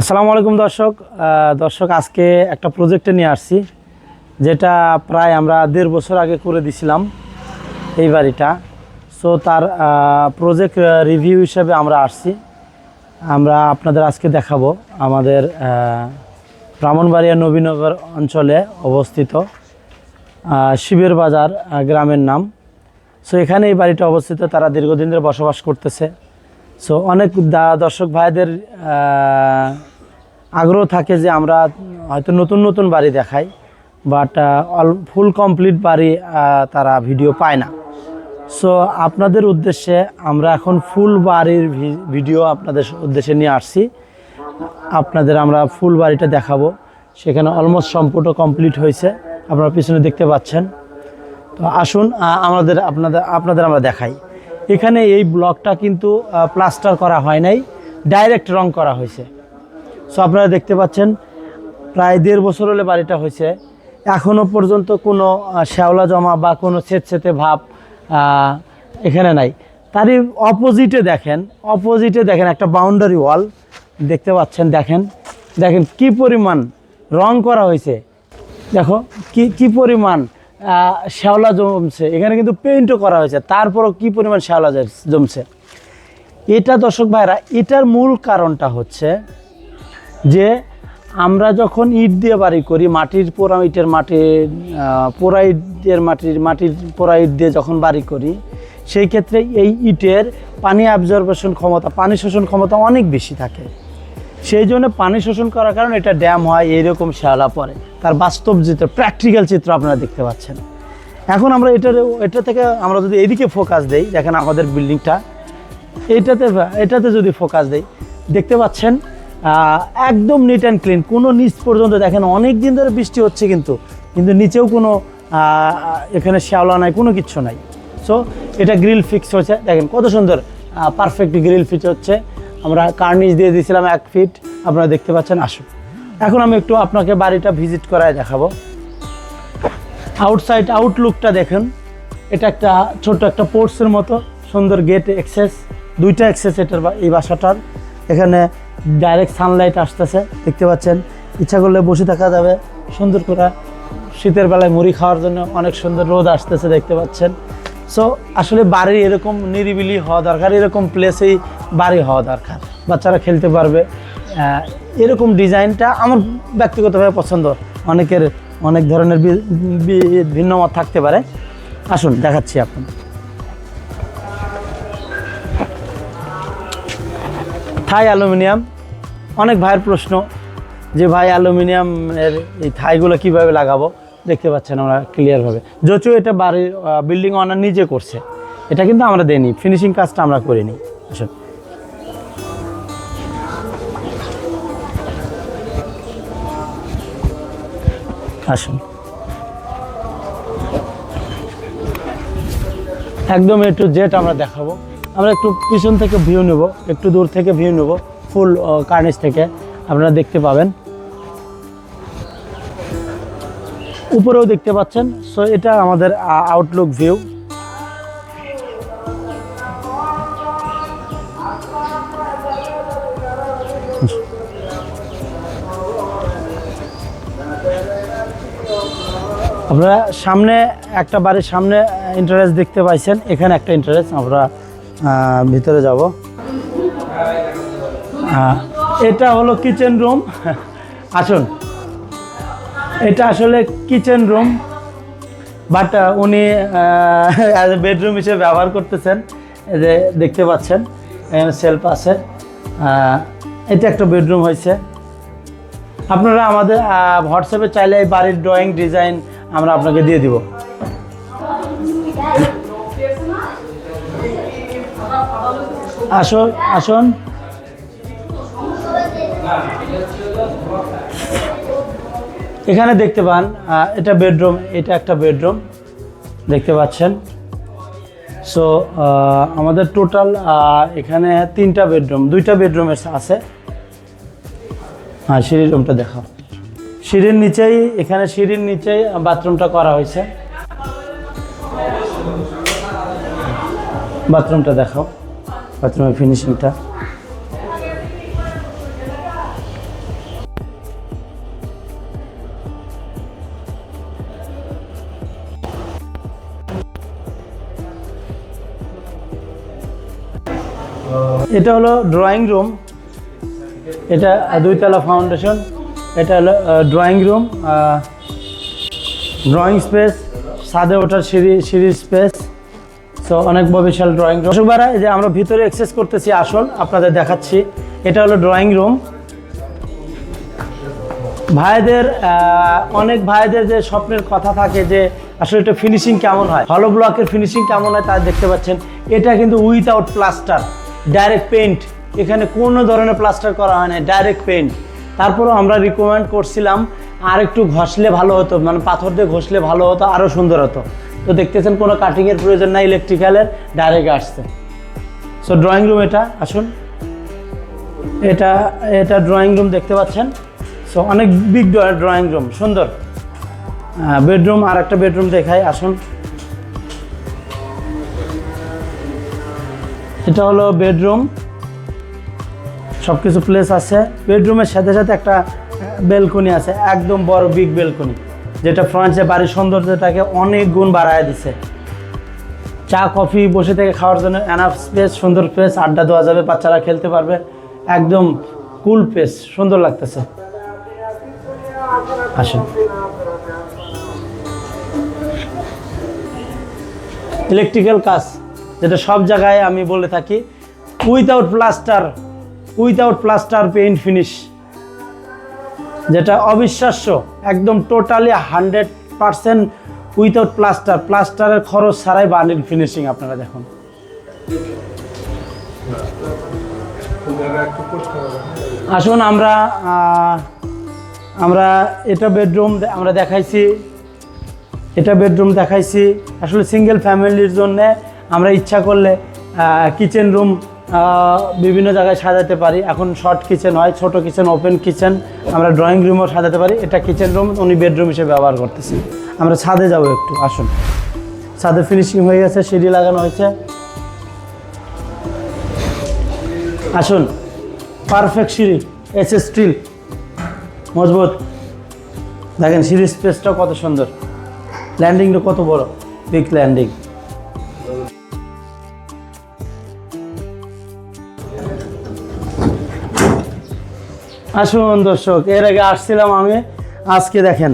আসসালামু আলাইকুম দর্শক। দর্শক, আজকে একটা প্রজেক্টে নিয়ে আসছি, যেটা প্রায় আমরা দেড় বছর আগে করে দিছিলাম এই বাড়িটা। সো তার প্রজেক্ট রিভিউ হিসেবে আমরা আসছি। আমরা আপনাদের আজকে দেখাবো আমাদের ব্রাহ্মণবাড়িয়া নবীনগর অঞ্চলে অবস্থিত শিবের বাজার গ্রামের নাম। সো এখানে এই বাড়িটা অবস্থিত। তারা দীর্ঘদিন ধরে বসবাস করতেছে। সো অনেক দর্শক ভাইদের আগ্রহ থাকে যে আমরা হয়তো নতুন নতুন বাড়ি দেখাই বাট অল ফুল কমপ্লিট বাড়ি তারা ভিডিও পায় না। সো আপনাদের উদ্দেশ্যে আমরা এখন ফুল বাড়ির ভিডিও আপনাদের উদ্দেশ্যে নিয়ে আসছি। আপনাদের আমরা ফুল বাড়িটা দেখাবো। সেখানে অলমোস্ট সম্পূর্ণ কমপ্লিট হয়েছে। আপনারা পিছনে দেখতে পাচ্ছেন। তো আসুন আমাদের আপনাদের আপনাদের আমরা দেখাই। এখানে এই ব্লকটা কিন্তু প্লাস্টার করা হয় নাই, ডাইরেক্ট রং করা হয়েছে। সো আপনারা দেখতে পাচ্ছেন, প্রায় দেড় বছর হলে বাড়িটা হয়েছে। এখনও পর্যন্ত কোনো শ্যাওলা জমা বা কোনো ছেতছেতে ভাব এখানে নাই। তারই অপোজিটে দেখেন অপোজিটে দেখেন একটা বাউন্ডারি ওয়াল দেখতে পাচ্ছেন, দেখেন দেখেন কি পরিমাণ রং করা হয়েছে। দেখো, কি কি পরিমাণ শ্যাওলা জমছে। এখানে কিন্তু পেইন্টও করা হয়েছে। তারপরও কি পরিমাণ শ্যাওলা জমছে? এটা দর্শক ভাইরা, এটার মূল কারণটা হচ্ছে যে আমরা যখন ইট দিয়ে বাড়ি করি, মাটির পোড়া ইটের মাটির পোড়া ইটের মাটির মাটির পোড়া ইট দিয়ে যখন বাড়ি করি, সেই ক্ষেত্রে এই ইটের পানি অ্যাবজর্বেশন ক্ষমতা, পানি শোষণ ক্ষমতা অনেক বেশি থাকে। সেই জন্য পানি শোষণ করার কারণে এটা ড্যাম হয়, এইরকম শ্যাওলা পড়ে। তার বাস্তব চিত্র প্র্যাকটিক্যাল চিত্র আপনারা দেখতে পাচ্ছেন। এখন আমরা এটার, এটা থেকে আমরা যদি এদিকে ফোকাস দেই, দেখেন আমাদের বিল্ডিংটা এটাতে এটাতে যদি ফোকাস দেই, দেখতে পাচ্ছেন একদম নিট অ্যান্ড ক্লিন কোনো নিচ পর্যন্ত, দেখেন অনেক দিন ধরে বৃষ্টি হচ্ছে কিন্তু কিন্তু নিচেও কোনো এখানে শ্যাওলা নাই, কোনো কিচ্ছু নাই। সো এটা গ্রিল ফিক্স হয়েছে দেখেন কত সুন্দর পারফেক্ট গ্রিল ফিক্স হচ্ছে। আমরা কার্নিশ দিয়ে দিয়েছিলাম এক ফিট। আপনারা দেখতে পাচ্ছেন, আসুন। এখন আমি একটু আপনাকে বাড়িটা ভিজিট করায় দেখাবো। আউটসাইড আউটলুকটা দেখেন। এটা একটা ছোট একটা পোর্টসের মতো, সুন্দর গেট এক্সেস দুইটা এক্সেস এটার এই বাসাটার। এখানে ডাইরেক্ট সানলাইট আসতেছে, দেখতে পাচ্ছেন। ইচ্ছা করলে বসে থাকা যাবে। সুন্দর করে শীতের বেলায় মুড়ি খাওয়ার জন্য অনেক সুন্দর রোদ আসতেছে, দেখতে পাচ্ছেন। সো আসলে বাড়ি এরকম নিরিবিলি হওয়া দরকার, এরকম প্লেসেই বাড়ি হওয়া দরকার। বাচ্চারা খেলতে পারবে। এরকম ডিজাইনটা আমার ব্যক্তিগতভাবে পছন্দ। অনেকের অনেক ধরনের ভিন্ন মত থাকতে পারে। আসুন, দেখাচ্ছি আপনি থাই অ্যালুমিনিয়াম। অনেক ভাইয়ের প্রশ্ন যে, ভাই, অ্যালুমিনিয়ামের এই থাইগুলো কীভাবে লাগাবো? দেখতে পাচ্ছেন আমরা ক্লিয়ারভাবে যদিও এটা বাড়ির বিল্ডিং ওনার নিজে করছে, এটা কিন্তু আমরা দেইনি ফিনিশিং কাজটা আমরা করিনি। আসুন। আসুন। একদম একটু জেট আমরা দেখাবো। আমরা একটু পিছন থেকে ভিউ নেব, একটু দূর থেকে ভিউ নেব ফুল কার্নিশ থেকে আপনারা দেখতে পাবেন। উপরেও দেখতে পাচ্ছেন। সো এটা আমাদের আউটলুক ভিউ আপনারা সামনে, একটা বাড়ির সামনে ইন্টারেস্ট দেখতে পাইছেন। এখানে একটা ইন্টারেস্ট আমরা ভিতরে যাব। এটা হলো কিচেন রুম আসুন। এটা আসলে কিচেন রুম বাট উনি অ্যাজ এ বেডরুম হিসেবে ব্যবহার করতেছেন। যে দেখতে পাচ্ছেন, এখানে সেলফ আছে। এটা একটা বেডরুম হয়েছে। আপনারা আমাদের হোয়াটসঅ্যাপে চাইলে এই বাড়ির ড্রয়িং ডিজাইন আমরা আপনাকে দিয়ে দিব। আসুন আসুন। এখানে দেখতে পান এটা বেডরুম, এটা একটা বেডরুম, দেখতে পাচ্ছেন। সো আমাদের টোটাল এখানে তিনটা বেডরুম, দুইটা বেডরুম আছে। হ্যাঁ সিঁড়ির রুমটা দেখাও। সিঁড়ির নিচেই, এখানে সিঁড়ির নিচেই বাথরুমটা করা হয়েছে। বাথরুমটা দেখাও, বাথরুমের ফিনিশিংটা। এটা হলো ড্রয়িং রুম এটা দুইতলা ফাউন্ডেশন এটা হলো ড্রয়িং রুম ড্রয়িং স্পেস সাদে ওঠার সিঁড়ি, সিঁড়ির স্পেস সো অনেক বিশাল ড্রয়িং রুম দর্শকবারা যে আমরা ভিতরে এক্সেস করতেছি আসল, আপনাদের দেখাচ্ছি। এটা হলো ড্রয়িং রুম ভাইদের অনেক ভাইদের যে স্বপ্নের কথা থাকে যে আসলে এটা ফিনিশিং কেমন হয়? হলো ব্লকের ফিনিশিং কেমন হয় তা দেখতে পাচ্ছেন। এটা কিন্তু উইথাউট প্লাস্টার ডাইরেক্ট পেইন্ট এখানে কোনো ধরনের প্লাস্টার করা হয় না ডাইরেক্ট পেইন্ট তারপরও আমরা রিকমেন্ড করছিলাম আর একটু ঘষলে ভালো হতো মানে পাথর দিয়ে ঘষলে ভালো হতো আরও সুন্দর হতো। তো দেখতেছেন কোনো কাটিংয়ের প্রয়োজন নাই ইলেকট্রিক্যালের ডাইরেক্ট আসছে। সো ড্রয়িং রুম এটা, আসুন। এটা এটা ড্রয়িং রুম দেখতে পাচ্ছেন। সো অনেক বিগ ড্রয়িং রুম সুন্দর। বেডরুম আর একটা বেডরুম দেখাই, আসুন। এটা হলো বেডরুম। সব কিছু প্লেস আছে। বেডরুমের সাথে সাথে একটা বেলকনি আছে, একদম বড় বিগ বেলকনি যেটা ফ্রন্টে বাড়ির সৌন্দর্যটাকে অনেক গুণ বাড়ায় দিছে। চা কফি বসে থেকে খাওয়ার জন্য এনাফ স্পেস সুন্দর স্পেস আড্ডা দেওয়া যাবে, বাচ্চারা খেলতে পারবে। একদম কুল প্লেস সুন্দর লাগতেছে। আসুন। ইলেকট্রিক্যাল কাজ। যেটা সব জায়গায় আমি বলে থাকি without plaster without plaster paint finish যেটা অবিশ্বাস্য, একদম totally hundred percent without plaster প্লাস্টারের খরচ ছাড়াই বার্নিং ফিনিশিং আপনারা দেখুন। আসুন আমরা আমরা এটা বেডরুম আমরা দেখাইছি, এটা বেডরুম দেখাইছি, আসলে সিঙ্গেল ফ্যামিলির জন্য আমরা ইচ্ছা করলে কিচেন রুম বিভিন্ন জায়গায় সাজাতে পারি। এখন শর্ট কিচেন হয়, ছোট কিচেন ওপেন কিচেন আমরা ড্রয়িং রুমও সাজাতে পারি। এটা কিচেন রুম উনি বেডরুম হিসেবে ব্যবহার করতেছি। আমরা ছাদে যাব একটু, আসুন। ছাদে ফিনিশিং হয়ে গেছে, সিঁড়ি লাগানো হয়েছে। আসুন। পারফেক্ট সিঁড়ি এস স্টিল মজবুত। দেখেন, সিঁড়ির স্পেসটাও কত সুন্দর। ল্যান্ডিংটা কত বড়? বিগ ল্যান্ডিং আসুন দর্শক, এর আগে আসছিলাম আমি। আজকে দেখেন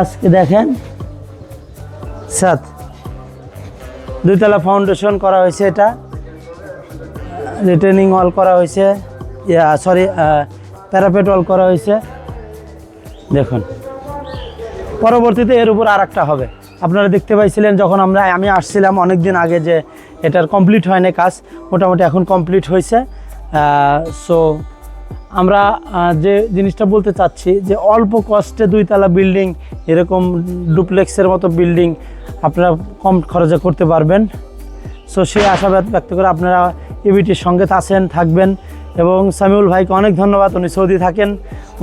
আজকে দেখেন সাত দুইতলা ফাউন্ডেশন করা হয়েছে এটা। রিটেনিং ওয়াল করা হয়েছে। ইয়া সরি প্যারাপেট ওয়াল করা হয়েছে। দেখুন। পরবর্তীতে এর উপর আর একটা হবে। আপনারা দেখতে পাইছিলেন যখন আমরা, আমি আসছিলাম অনেক দিন আগে যে এটার কমপ্লিট হয়নি কাজ। মোটামুটি এখন কমপ্লিট হয়েছে। সো আমরা যে জিনিসটা বলতে চাচ্ছি যে অল্প কস্টে দুইতলা বিল্ডিং, এরকম ডুপ্লেক্সের মতো বিল্ডিং আপনারা কম খরচে করতে পারবেন। সো সেই আশাবাদ ব্যক্ত করে আপনারা ইবিটির সঙ্গে আছেন, থাকবেন এবং সামিউল ভাইকে অনেক ধন্যবাদ, উনি সৌদি থাকেন,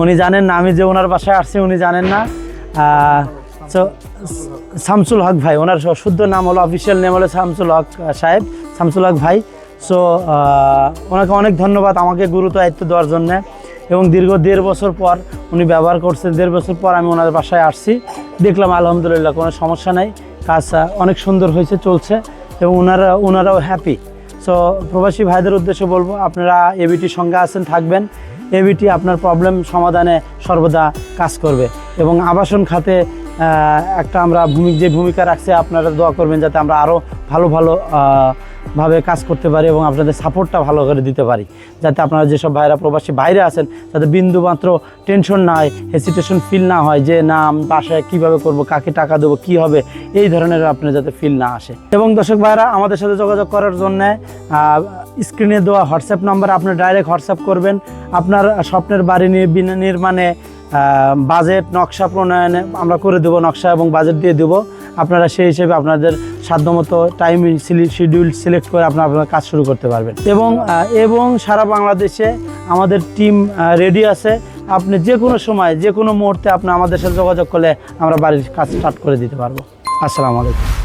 উনি জানেন না আমি যে ওনার বাসায় আসছি, উনি জানেন না। সো শামসুল হক ভাই, ওনার শুদ্ধ নাম হলো অফিসিয়াল নেম হলো শামসুল হক সাহেব শামসুল হক ভাই। সো ওনাকে অনেক ধন্যবাদ আমাকে গুরুত্ব দায়িত্ব দেওয়ার জন্য। এবং দীর্ঘ দেড় বছর পর উনি ব্যবহার করছেন দেড় বছর পর আমি ওনার বাসায় আসছি। দেখলাম, আলহামদুলিল্লাহ, কোনো সমস্যা নাই। কাজ অনেক সুন্দর হয়েছে, চলছে। এবং ওনারা, ওনারাও হ্যাপি সো প্রবাসী ভাইদের উদ্দেশ্যে বলব, আপনারা এবিটির সঙ্গে আছেন, থাকবেন। এবিটি আপনার প্রবলেম সমাধানে সর্বদা কাজ করবে। এবং আবাসন খাতে একটা আমরা ভূমি, যে ভূমিকা রাখছে, আপনারা দোয়া করবেন যাতে আমরা আরও ভালো ভালো ভাবে কাজ করতে পারি এবং আপনাদের সাপোর্টটা ভালো করে দিতে পারি। যাতে আপনারা যেসব ভাইরা প্রবাসী বাইরে আছেন যাতে বিন্দু মাত্র টেনশন না হয় হেসিটেশন ফিল না হয় যে না বাসায় কীভাবে করব, কাকে টাকা দেবো, কী হবে, এই ধরনের আপনার যাতে ফিল না আসে। এবং দর্শক ভাইরা, আমাদের সাথে যোগাযোগ করার জন্য স্ক্রিনে দেওয়া হোয়াটসঅ্যাপ নাম্বার, আপনি ডাইরেক্ট হোয়াটসঅ্যাপ করবেন। আপনার স্বপ্নের বাড়ি নির্মাণে বাজেট নকশা প্রণয়নে আমরা করে দেবো নকশা এবং বাজেট দিয়ে দেবো। আপনারা সেই হিসেবে আপনাদের সাধ্যমতো টাইম শিডিউল সিলেক্ট করে আপনারা আপনার কাজ শুরু করতে পারবেন। এবং এবং সারা বাংলাদেশে আমাদের টিম রেডি আছে। আপনি যে কোনো সময়, যে কোনো মুহূর্তে আপনি আমাদের সাথে যোগাযোগ করলে আমরা বাড়ির কাজ স্টার্ট করে দিতে পারব। আসসালামু আলাইকুম।